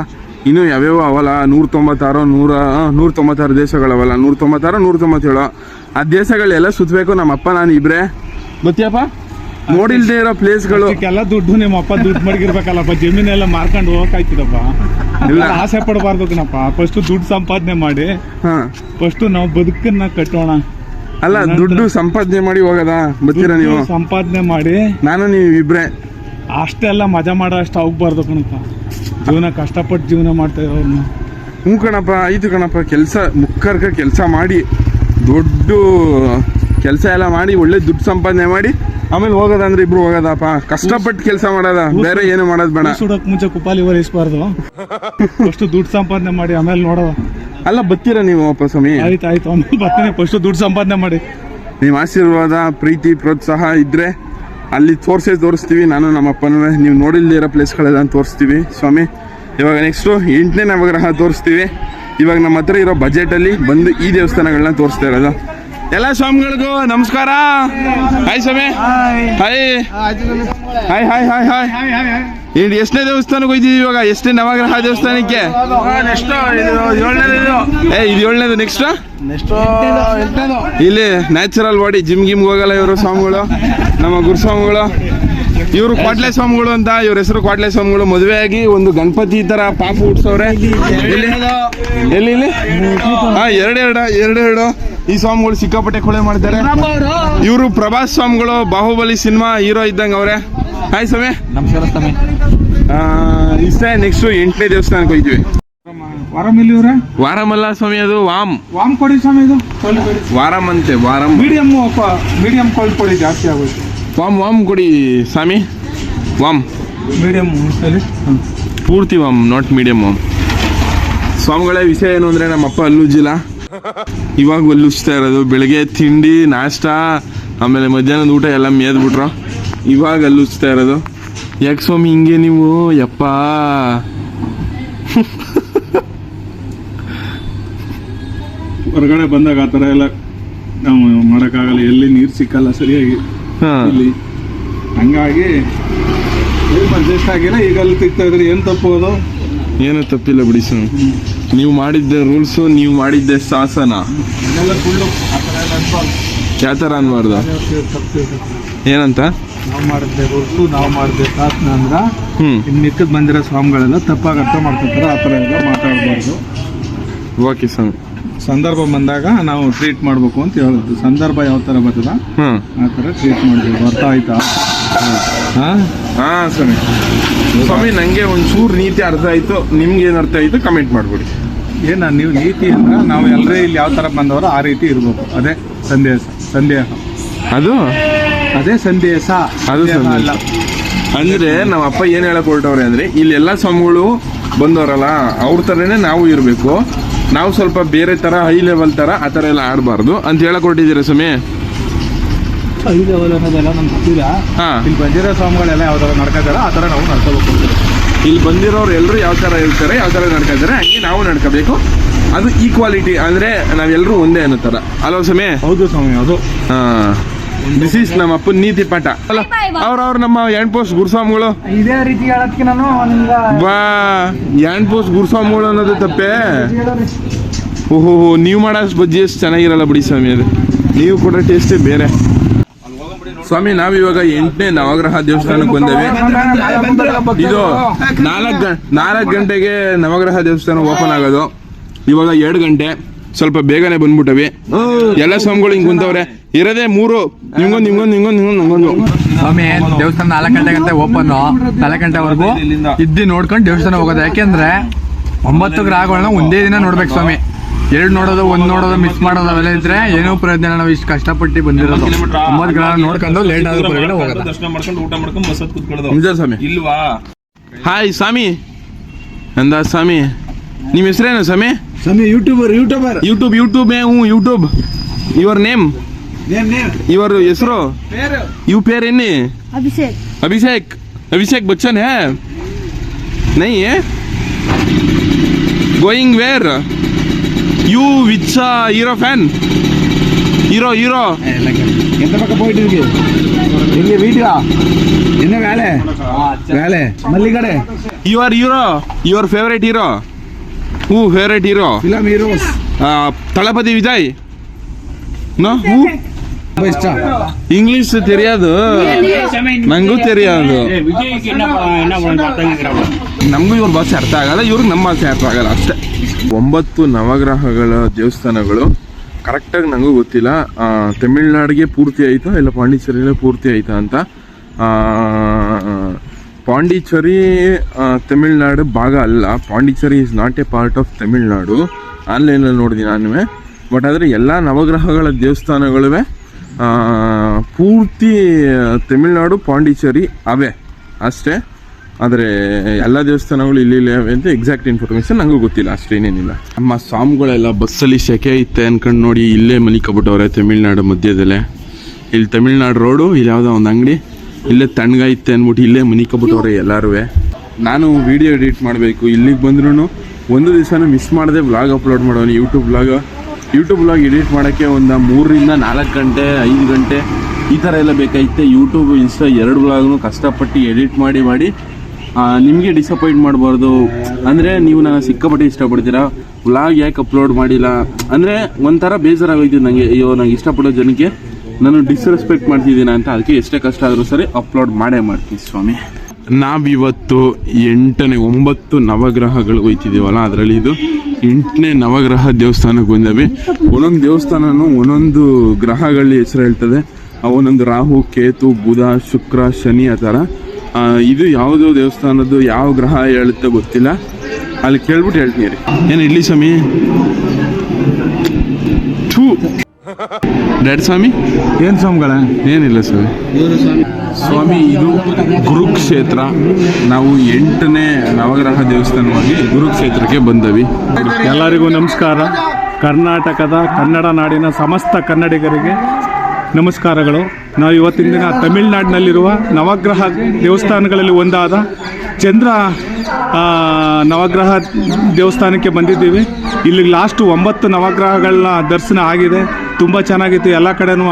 ಇನ್ನೂ ಯಾವ್ಯಾವ ಅವಲ್ಲ ನೂರ ತೊಂಬತ್ತಾರು ನೂರ ನೂರ ತೊಂಬತ್ತಾರು ದೇಶಗಳವಲ್ಲ. ನೂರ ತೊಂಬತ್ತಾರು ನೂರ ತೊಂಬತ್ತೇಳು ಆ ದೇಶಗಳೆಲ್ಲ ಸುತ್ತಬೇಕು ನಮ್ಮ ಅಪ್ಪ ನಾನು ಇಬ್ರೆ. ಗೊತ್ತಿಯಪ್ಪ? ನೋಡಿಲ್ದೆ ಇರೋ ಪ್ಲೇಸ್ಗಳು. ಎಲ್ಲ ದುಡ್ಡು ನಿಮ್ಮ ಅಪ್ಪ ದುಡ್ಡು ಮಡಗಿರ್ಬೇಕಲ್ಲಪ್ಪ. ಜಮೀನೆಲ್ಲ ಮಾರ್ಕೊಂಡು ಹೋಗಾಯ್ತದಪ್ಪ ಇಲ್ಲ. ಆಸೆ ಪಡಬಾರ್ದು ಕಣಪ್ಪ. ಫಸ್ಟ್ ದುಡ್ಡು ಸಂಪಾದನೆ ಮಾಡಿ. ಹಾಂ. ಫಸ್ಟ್ ನಾವು ಬದುಕನ್ನ ಕಟ್ಟೋಣ. ಅಲ್ಲ ದುಡ್ಡು ಸಂಪಾದನೆ ಮಾಡಿ ಹೋಗದ? ಬರ್ತೀರಾ ನೀವು? ಸಂಪಾದನೆ ಮಾಡಿ. ನಾನು ನೀವು ಇಬ್ರೆ. ಅಷ್ಟೆಲ್ಲ ಮಜಾ ಮಾಡೋ ಅಷ್ಟು ಹೋಗ್ಬಾರ್ದು ಕಣಪ್ಪ. ಜೀವನ ಕಷ್ಟಪಟ್ಟು ಜೀವನ ಮಾಡ್ತಾ ಇರೋನು ಹ್ಞೂ ಕಣಪ್ಪ ಆಯಿತು ಕಣಪ್ಪ ಕೆಲಸ ಮುಖರ್ಕ ಕೆಲಸ ಮಾಡಿ ದೊಡ್ಡ ಕೆಲಸ ಎಲ್ಲ ಮಾಡಿ ಒಳ್ಳೆ ದುಡ್ಡು ಸಂಪಾದನೆ ಮಾಡಿ ಆಮೇಲೆ ಹೋಗೋದಂದ್ರೆ ಇಬ್ರು ಹೋಗೋದಪ್ಪ. ಕಷ್ಟಪಟ್ಟು ಕೆಲಸ ಮಾಡೋದ ಬೇರೆ ಏನು ಮಾಡೋದು ಬೇಡ. ಸುಡಕ್ ಮುಂಚೆ ಕುಪಾಲಿ ಒರೆಸ್ಬಾರ್ದು ಅಷ್ಟು ದುಡ್ಡು ಸಂಪಾದನೆ ಮಾಡಿ ಆಮೇಲೆ ನೋಡೋದು. ಅಲ್ಲ ಬತ್ತೀರಾ ನೀವು ಅಪ್ಪ ಸ್ವಾಮಿ? ಆಯ್ತು ಆಯ್ತು ಬರ್ತೀನಿ ಫಸ್ಟ್ ದುಡ್ಡು ಸಂಪಾದನೆ ಮಾಡಿ. ನಿಮ್ಮ ಆಶೀರ್ವಾದ ಪ್ರೀತಿ ಪ್ರೋತ್ಸಾಹ ಇದ್ರೆ ಅಲ್ಲಿ ತೋರಿಸೇ ತೋರಿಸ್ತೀವಿ. ನಾನು ನಮ್ಮ ಅಪ್ಪನ ನೀವು ನೋಡಿಲ್ದೇ ಇರೋ ಪ್ಲೇಸ್ಗಳೆಲ್ಲ ತೋರಿಸ್ತೀವಿ. ಸ್ವಾಮಿ ಇವಾಗ ನೆಕ್ಸ್ಟು ಎಂಟನೇ ನವಗ್ರಹ ತೋರಿಸ್ತೀವಿ. ಇವಾಗ ನಮ್ಮ ಹತ್ರ ಇರೋ ಬಜೆಟಲ್ಲಿ ಬಂದು ಈ ದೇವಸ್ಥಾನಗಳನ್ನ ತೋರಿಸ್ತಾ ಇರೋದು. ಎಲ್ಲ ಸ್ವಾಮಿಗಳಿಗೂ ನಮಸ್ಕಾರ. ಹಾಯ್ ಸ್ವಾಮಿ. Hi hi hi hi hi ಏನು ಎಷ್ಟನೇ ದೇವಸ್ಥಾನಕ್ಕೆ ಹೋಯ್ತಿದ್ದೀವಿ ಇವಾಗ? ಎಷ್ಟನೇ ನವಗ್ರಹ ದೇವಸ್ಥಾನಕ್ಕೆ? ಏ, ಇದು ಏಳನೇದು ನೆಕ್ಸ್ಟ್ ಇಲ್ಲಿ ನ್ಯಾಚುರಲ್ ಬಾಡಿ ಜಿಮ್ ಗಿಮ್ ಹೋಗಲ್ಲ ಇವರು ಸ್ವಾಮಿಗಳು, ನಮ್ಮ ಗುರುಸ್ವಾಮಿಗಳು. ಇವರು ಕ್ವಾಟ್ಲೆ ಸ್ವಾಮಿಗಳು ಅಂತ, ಇವ್ರ ಹೆಸರು ಕ್ವಾಟ್ಲೆ ಸ್ವಾಮಿಗಳು. ಮದುವೆ ಆಗಿ ಒಂದು ಗಣಪತಿ ತರ ಪಾಪ ಹುಡ್ಸವ್ರೆ ಎಲ್ಲಿ ಎಲ್ಲಿ? ಹಾ ಎರಡೆರಡು ಎರಡೆರಡು ಈ ಸ್ವಾಮಿಗಳು ಸಿಕ್ಕಾಪಟ್ಟೆ ಕೊಳೆ ಮಾಡ್ತಾರೆ ಇವರು ಪ್ರಭಾಸ್ ಸ್ವಾಮಿಗಳು ಬಾಹುಬಲಿ ಸಿನಿಮಾ ಹೀರೋ ಇದ್ದಂಗೆ ಅವರೇ. ಹಾಯ್ ಸ್ವಾಮಿ. ನಮಸ್ಕಾರ ಸ್ವಾಮಿ. ಆ, ಇಷ್ಟೇ ನೆಕ್ಸ್ಟ್ ಎಂಟನೇ ದೇವಸ್ಥಾನಕ್ಕೆ ಹೋಗ್ತೀವಿ ವಾರಮಿಲ್ಲಿ ಇವ್ರೆ ವಾರಮಲ್ಲ ಸ್ವಾಮಿ ಅದು ವಾಮ್. ವಾಮ್ ಕೊಡಿ ಸ್ವಾಮಿ ಇದು. ವಾರಮ್. ಅಂತೆ ವಾರಮ್ ಮೀಡಿಯಮ್ ಮೀಡಿಯಂ ಕೋಲ್ಡ್ ಕೊಡಿ ಜಾಸ್ತಿ ಆಗುತ್ತೆ ವಾಮ್ ವಾಮ್ ಕೊಡಿ ಸ್ವಾಮಿ. ವಾಮ್. ಮೀಡಿಯಂ ಹೇಳಿ ಪೂರ್ತಿ ವಾಮ್ ನಾಟ್ ಮೀಡಿಯಂ ವಾಮ್. ಸ್ವಾಮಿಗಳೇ ವಿಷಯ ಏನು ಅಂದರೆ ನಮ್ಮ ಅಪ್ಪ ಅಲ್ಲುಜ್ಜಿಲ್ಲ ಇವಾಗ ಒಲ್ಲಿಸ್ತಾ ಇರೋದು. ಬೆಳಗ್ಗೆ ತಿಂಡಿ ನಾಷ್ಟ ಆಮೇಲೆ ಮಧ್ಯಾಹ್ನದ ಊಟ ಎಲ್ಲ ಮೇದ್ಬಿಟ್ರ. ಇವಾಗ ಅಲ್ಲಿಸ್ತಾ ಇರೋದು. ಯಾಕೆ ಸ್ವಾಮಿ ಹಿಂಗೆ ನೀವು? ಯಪ್ಪ. ಹೊರಗಡೆ ಬಂದಾಗ ಆ ಥರ ಎಲ್ಲ ನಾವು ಮಾಡೋಕ್ಕಾಗಲ್ಲ. ಎಲ್ಲಿ ನೀರು ಸಿಕ್ಕಲ್ಲ ಸರಿಯಾಗಿ. ಹಾ. ಇಲ್ಲಿ. ಹಂಗಾಗಿ ಅಡ್ಜಸ್ಟ್ ಆಗಿಲ್ಲ. ಈಗ ಅಲ್ಲಿ ತಿಕ್ತಾ ಇದ್ರೆ ಏನು ತಪ್ಪು ಅದು? ಏನು ತಪ್ಪಿಲ್ಲ ಬಿಡಿ ಸರ್. ನೀವು ಮಾಡಿದ್ದೆ ರೂಲ್ಸು ನೀವು ಮಾಡಿದ್ದೆ ಅನ್ಬಾರ್ದು. ಯಾವ ಥರ ಅನ್ಬಾರ್ದ? ಏನಂತ? ನಾವು ಮಾಡಿದ್ದೆ ರೂಲ್ಸು ನಾವು ಮಾಡಿದ್ದೆ ಸಾಸನ ಅಂದ್ರೆ ಇನ್ನು ಮಿಕ್ಕದ್ ಬಂದಿರೋ ಸ್ವಾಮಿಗಳೆಲ್ಲ ತಪ್ಪಾಗಿ ಅರ್ಥ ಮಾಡ್ಕೊತಾರೆ ಆ ಥರ ಎಲ್ಲ ಮಾತಾಡಬಾರ್ದು. Okay sir. ಸಂದರ್ಭ ಬಂದಾಗ ನಾವು ಟ್ರೀಟ್ ಮಾಡಬೇಕು ಅಂತ ಹೇಳುದು. ಸಂದರ್ಭ ಯಾವ ಥರ ಬರ್ತದ? ಆ ಥರ ಟ್ರೀಟ್ ಮಾಡ್ಬೇಕು. ಅರ್ಥ ಆಯ್ತಾ? ಹಾಂ? ಹಾಂ ಸ್ವಾಮಿ ಸ್ವಾಮಿ ನನಗೆ ಒಂಚೂರು ನೀತಿ ಅರ್ಥ ಆಯ್ತು. ನಿಮ್ಗೆ ಏನು ಅರ್ಥ ಆಯ್ತು ಕಮೆಂಟ್ ಮಾಡ್ಬಿಡಿ. ಏನ ನೀವು ನೀತಿ ಅಂದ್ರೆ ನಾವು ಎಲ್ಲರೇ ಇಲ್ಲಿ ಯಾವ ತರ ಬಂದವರು ಆ ರೀತಿ ಇರ್ಬೇಕು ಅದೇ ಸಂದೇಶ ಸಂದೇಹ. ಅದು? ಅದೇ ಸಂದೇಶ. ಅದು. ಅಲ್ಲ. ಅಂದ್ರೆ ನಮ್ಮ ಅಪ್ಪ ಏನ್ ಹೇಳಕ್ ಹೊರಟವ್ರೆ ಅಂದ್ರೆ ಇಲ್ಲಿ ಎಲ್ಲ ಸ್ವಾಮಿಗಳು ಬಂದವರಲ್ಲ ಅವ್ರ ತರನೇ ನಾವು ಇರಬೇಕು. ನಾವು ಸ್ವಲ್ಪ ಬೇರೆ ತರ ಹೈ ಲೆವೆಲ್ ತರ ಆ ತರ ಎಲ್ಲ ಆಡಬಾರ್ದು ಅಂತ ಹೇಳಕ್ ಹೊರಟಿದ್ದೀರಾ ಸ್ವಾಮಿ? ಐದು ಅನ್ನೋದೆಲ್ಲ ನಮ್ಗೆ ಗೊತ್ತಿಲ್ಲ ಹಾಂ. ಇಲ್ಲಿ ಬಂದಿರೋ ಸ್ವಾಮಿಗಳೆಲ್ಲ ಯಾವ ಥರ ನಡ್ಕೋತಾರೋ ಆ ಥರ ನಾವು ನಡ್ಕೋಬೇಕು ಇಲ್ಲಿ ಬಂದಿರೋರು ಎಲ್ಲರೂ ಯಾವ ಥರ ಇರ್ತಾರೆ ಯಾವ ಥರ ನಡ್ಕೋತಾರೆ ಹಂಗೆ ನಾವು ನಡ್ಕೋಬೇಕು ಅದು ಈಕ್ವಾಲಿಟಿ ಅಂದ್ರೆ ನಾವೆಲ್ಲರೂ ಒಂದೇ ಅನ್ನೋ ಥರ ಅಲ್ವಾ ಸ್ವಾಮಿ? ಹೌದು ಸ್ವಾಮಿ ಅದು ಹಾಂ. ದಿಸ್ ಈಸ್ ನಮ್ಮ ಅಪ್ಪನ ನೀತಿ ಪಾಠ. ಅಲ್ಲ ಅವ್ರವ್ರು ನಮ್ಮ ಎಂಡ್ ಪೋಸ್ಟ್ ಗುರುಸ್ವಾಮಿಗಳು. ಇದೇ ರೀತಿ ಹೇಳೋದಕ್ಕೆ ನಾನು ಬಾ ಎಂಡ್ ಪೋಸ್ಟ್ ಗುರುಸ್ವಾಮಿಗಳು ಅನ್ನೋದು ತಪ್ಪೇ. ಓಹೋ ನೀವು ಮಾಡೋ ಬಜ್ಜಿ ಎಷ್ಟು ಚೆನ್ನಾಗಿರಲ್ಲ ಬಿಡಿ ಸ್ವಾಮಿ ಅದು. ನೀವು ಕೂಡ ಟೇಸ್ಟೇ ಬೇರೆ. ಸ್ವಾಮಿ ನಾವು ಇವಾಗ ಎಂಟನೇ ನವಗ್ರಹ ದೇವಸ್ಥಾನಕ್ಕೆ ಬಂದೇವೆ. ಇದು ನಾಲ್ಕು ನಾಲ್ಕು ಗಂಟೆಗೆ ನವಗ್ರಹ ದೇವಸ್ಥಾನ ಓಪನ್ ಆಗೋದು. ಇವಾಗ ಎರಡು ಗಂಟೆ. ಸ್ವಲ್ಪ ಬೇಗನೆ ಬಂದ್ಬಿಟ್ಟವಿ. ಎಲ್ಲ ಸ್ವಾಮಿಗಳು ಹಿಂಗ್ ಕುಂತವ್ರೆ. ಇರೋದೇ ಮೂರು. ನಿಮ್ಗೊಂದು ನಿಮ್ಗೊಂದು ನಿಮ್ಗೊಂದು ನಿಮ್ಗೊಂದು ಸ್ವಾಮಿ, ದೇವಸ್ಥಾನ ನಾಲ್ಕು ಗಂಟೆ ಗಂಟೆ ಓಪನ್. ನಾಲ್ಕು ಗಂಟೆವರೆಗೂ ಇದ್ದು ನೋಡ್ಕೊಂಡು ದೇವಸ್ಥಾನ ಹೋಗೋದು. ಯಾಕೆಂದ್ರೆ ಒಂಬತ್ತು ಗ್ರಹಗಳನ್ನ ಒಂದೇ ದಿನ ನೋಡ್ಬೇಕು ಸ್ವಾಮಿ. ಎರಡು ನೋಡೋದು ಒಂದು ನೋಡೋದು ಮಿಸ್ ಮಾಡೋದು ಅವೆಲ್ಲ ಇದ್ರೆ ಏನೋ ಪ್ರಯತ್ನ ನಾವು ಇಷ್ಟು ಕಷ್ಟಪಟ್ಟು ಬಂದಿರೋದು. ಒಂಬತ್ತು ಗ್ರಹ ನೋಡ್ಕೊಂಡು ಲೇಟ್ ಆಗೋ ಹೋಗೋದು ದರ್ಶನ ಮಾಡ್ಕೊಂಡು ಊಟ ಮಾಡ್ಕೊಂಡು ಬಸ್ ನಿಜ ಸ್ವಾಮಿ. ಇಲ್ವಾ? ಹಾಯ್ ಸ್ವಾಮಿ. ಎಂದ ಸ್ವಾಮಿ? ನಿಮ್ಮ ಹೆಸರೇನು ಸ್ವಾಮಿ? ಸ್ವಾಮಿ ಯೂಟ್ಯೂಬರ್ ಯೂಟ್ಯೂಬರ್ ಯೂಟ್ಯೂಬ್ ಯೂಟ್ಯೂಬ್ ಹ್ಞೂ ಯೂಟ್ಯೂಬ್ ಯುವರ್ ನೇಮ್ ಇವರ ಹೆಸರು? ಇವ್ ಪೇರ್ ಏನಿ ಅಭಿಷೇಕ್. ಅಭಿಷೇಕ್. ಅಭಿಷೇಕ್ ಬಚ್ಚನ್ ಹೇ? ನೈ going where you which hero fan hero hero ಎಂತ ಪಕ್ಕ ಪೋಯಿಟ್ ಇಲ್ಲಿ ವೀಟ್ಗಾ ಇನ್ನೇ ವ್ಯಾಲೆ ವ್ಯಾಲೆ ಮಲ್ಲಿಗಡೆ? Your hero your favourite hero who favourite hero film heroes Thalapathy Vijay. No who English ತೆರೆಯೋದು. ನಂಗೂ ತೆರೆಯೋದು. ನಮಗೂ ಇವ್ರ ಭಾಷೆ ಅರ್ಥ ಆಗಲ್ಲ ಇವ್ರಿಗೆ ನಮ್ಮ ಭಾಷೆ ಅರ್ಥ ಆಗಲ್ಲ ಅಷ್ಟೇ. ಒಂಬತ್ತು ನವಗ್ರಹಗಳ ದೇವಸ್ಥಾನಗಳು ಕರೆಕ್ಟಾಗಿ ನನಗೂ ಗೊತ್ತಿಲ್ಲ. ತಮಿಳ್ನಾಡಿಗೆ ಪೂರ್ತಿ ಆಯಿತಾ ಇಲ್ಲ ಪಾಂಡಿಚೇರಿಲೇ ಪೂರ್ತಿ ಆಯಿತಾ ಅಂತ? ಪಾಂಡಿಚೇರಿ ತಮಿಳ್ನಾಡು ಭಾಗ ಅಲ್ಲ. Pondicherry is not a part of Tamil Nadu. ಆನ್ಲೈನಲ್ಲಿ ನೋಡಿದ್ದೀನಿ ನಾನು ಬಟ್ ಆದರೆ ಎಲ್ಲ ನವಗ್ರಹಗಳ ದೇವಸ್ಥಾನಗಳುವೆ ಆ, ಪೂರ್ತಿ ತಮಿಳ್ನಾಡು ಪಾಂಡಿಚೇರಿ ಅವೇ. ಅಷ್ಟೇ. ಆದರೆ ಎಲ್ಲ ದೇವಸ್ಥಾನಗಳು ಇಲ್ಲಿ ಇಲ್ಲಿ ಅಂತ ಎಕ್ಸಾಕ್ಟ್ ಇನ್ಫಾರ್ಮೇಷನ್ ನನಗೂ ಗೊತ್ತಿಲ್ಲ ಅಷ್ಟೇನೇನಿಲ್ಲ ನಮ್ಮ ಸ್ವಾಮಿಗಳೆಲ್ಲ ಬಸ್ಸಲ್ಲಿ ಸೆಕೆ ಐತೆ ಅನ್ಕೊಂಡು ನೋಡಿ ಇಲ್ಲೇ ಮಲಿಕೊಬಿಟ್ಟವ್ರೆ ತಮಿಳ್ನಾಡು ಮಧ್ಯದಲ್ಲೇ. ಇಲ್ಲಿ ತಮಿಳ್ನಾಡು ರೋಡು, ಇಲ್ಲಿ ಯಾವುದೋ ಒಂದು ಅಂಗಡಿ, ಇಲ್ಲೇ ತಣ್ಣಗೈತೆ ಅಂದ್ಬಿಟ್ಟು ಇಲ್ಲೇ ಮನಿಕೊಬಿಟ್ಟವ್ರೆ ಎಲ್ಲರೂ ನಾನು ವಿಡಿಯೋ ಎಡಿಟ್ ಮಾಡಬೇಕು, ಇಲ್ಲಿಗೆ ಬಂದ್ರೂ ಒಂದು ದಿವಸನೂ ಮಿಸ್ ಮಾಡದೆ ವ್ಲಾಗ್ ಅಪ್ಲೋಡ್ ಮಾಡೋನು YouTube vlog YouTube vlog edit ಮಾಡೋಕ್ಕೆ ಒಂದು ಮೂರರಿಂದ ನಾಲ್ಕು ಗಂಟೆ, ಐದು ಗಂಟೆ ಈ ಥರ ಎಲ್ಲ ಬೇಕಾಗಿತ್ತೆ ಯೂಟ್ಯೂಬ್ ಇನ್ಸ್ಟಾ ಎರಡು ವ್ಲಾಗ್ನು ಕಷ್ಟಪಟ್ಟು ಎಡಿಟ್ ಮಾಡಿ ಮಾಡಿ ನಿಮಗೆ ಡಿಸಪಾಯಿಂಟ್ ಮಾಡಬಾರ್ದು. ಅಂದರೆ ನೀವು ನಾನು ಸಿಕ್ಕಾಪಟ್ಟೆ ಇಷ್ಟಪಡ್ತೀರಾ? ವ್ಲಾಗ್ ಯಾಕೆ ಅಪ್ಲೋಡ್ ಮಾಡಿಲ್ಲ? ಅಂದರೆ ಒಂಥರ ಬೇಜಾರಾಗೋಯ್ತು ನನಗೆ ಅಯ್ಯೋ, ನಂಗೆ ಇಷ್ಟಪಡೋ ಜನಕ್ಕೆ ನಾನು ಡಿಸ್ರೆಸ್ಪೆಕ್ಟ್ ಮಾಡ್ತಿದ್ದೀನ ಅಂತ. ಅದಕ್ಕೆ ಎಷ್ಟೇ ಕಷ್ಟ ಆದರೂ ಸರಿ ಅಪ್ಲೋಡ್ ಮಾಡೇ ಮಾಡ್ತೀನಿ ಸ್ವಾಮಿ. ನಾವಿವತ್ತು ಎಂಟನೇ, ಒಂಬತ್ತು ನವಗ್ರಹಗಳು ಹೋಯ್ತಿದ್ದೀವಲ್ಲ, ಅದರಲ್ಲಿ ಇದು ಎಂಟನೇ ನವಗ್ರಹ ದೇವಸ್ಥಾನಕ್ಕೆ ಬಂದವಿ. ಒಂದೊಂದು ದೇವಸ್ಥಾನನೂ ಒಂದೊಂದು ಗ್ರಹಗಳ ಹೆಸರು ಹೇಳ್ತದೆ. ಒಂದೊಂದು ರಾಹು, ಕೇತು, ಬುಧ, ಶುಕ್ರ, ಶನಿ ಆ ಥರ. ಇದು ಯಾವುದು ದೇವಸ್ಥಾನದ್ದು ಯಾವ ಗ್ರಹ ಹೇಳುತ್ತೆ ಗೊತ್ತಿಲ್ಲ. ಅಲ್ಲಿ ಕೇಳ್ಬಿಟ್ಟು ಹೇಳ್ತೀನಿ ರೀ. ಏನು ಇಡ್ಲಿ ಸ್ವಾಮಿ? ಥೂ. ಡ್ಯಾಡ್ ಸ್ವಾಮಿ? ಏನು ಸ್ವಾಮಿಗಳ? ಏನಿಲ್ಲ ಸ್ವಾಮಿ. ಸ್ವಾಮಿ ಇದು ಗುರುಕ್ಷೇತ್ರ ನಾವು ಎಂಟನೇ ನವಗ್ರಹ ದೇವಸ್ಥಾನವಾಗಿ ಗುರುಕ್ಷೇತ್ರಕ್ಕೆ ಬಂದವಿ. ಎಲ್ಲರಿಗೂ ನಮಸ್ಕಾರ. ಕರ್ನಾಟಕದ ಕನ್ನಡ ನಾಡಿನ ಸಮಸ್ತ ಕನ್ನಡಿಗರಿಗೆ ನಮಸ್ಕಾರಗಳು. ನಾವು ಇವತ್ತಿನ ದಿನ ತಮಿಳುನಾಡಿನಲ್ಲಿರುವ ನವಗ್ರಹ ದೇವಸ್ಥಾನಗಳಲ್ಲಿ ಒಂದಾದ ಚಂದ್ರ ನವಗ್ರಹ ದೇವಸ್ಥಾನಕ್ಕೆ ಬಂದಿದ್ದೀವಿ. ಇಲ್ಲಿ ಲಾಸ್ಟು ಒಂಬತ್ತು ನವಗ್ರಹಗಳನ್ನ ದರ್ಶನ ಆಗಿದೆ. ತುಂಬ ಚೆನ್ನಾಗಿತ್ತು ಎಲ್ಲ ಕಡೆನೂ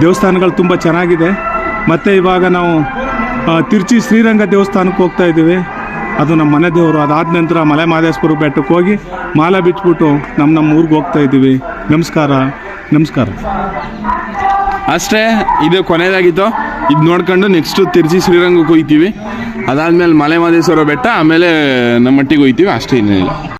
ದೇವಸ್ಥಾನಗಳು ತುಂಬ ಚೆನ್ನಾಗಿದೆ. ಮತ್ತು ಇವಾಗ ನಾವು ತಿರುಚಿ ಶ್ರೀರಂಗ ದೇವಸ್ಥಾನಕ್ಕೆ ಹೋಗ್ತಾ ಇದ್ದೀವಿ. ಅದು ನಮ್ಮ ಮನೆ ದೇವರು. ಅದಾದ ನಂತರ ಮಲೆ ಮಹದೇಶ್ವರ ಬೆಟ್ಟಕ್ಕೆ ಹೋಗಿ ಮಾಲೆ ಬಿಚ್ಚಿಬಿಟ್ಟು ನಮ್ಮ ನಮ್ಮ ಊರಿಗೆ ಹೋಗ್ತಾ ಇದ್ದೀವಿ. ನಮಸ್ಕಾರ. ನಮಸ್ಕಾರ. ಅಷ್ಟೇ, ಇದು ಕೊನೆಯದಾಗಿತ್ತು. ಇದು ನೋಡ್ಕೊಂಡು ನೆಕ್ಸ್ಟು ತಿರ್ಚಿ ಶ್ರೀರಂಗಕ್ಕೆ ಹೋಗ್ತೀವಿ. ಅದಾದಮೇಲೆ ಮಲೆ ಮಹದೇಶ್ವರ ಬೆಟ್ಟ, ಆಮೇಲೆ ನಮ್ಮ ಮಟ್ಟಿಗೆ ಹೋಗ್ತೀವಿ. ಅಷ್ಟೇ ಇನ್ನೇನಿಲ್ಲ.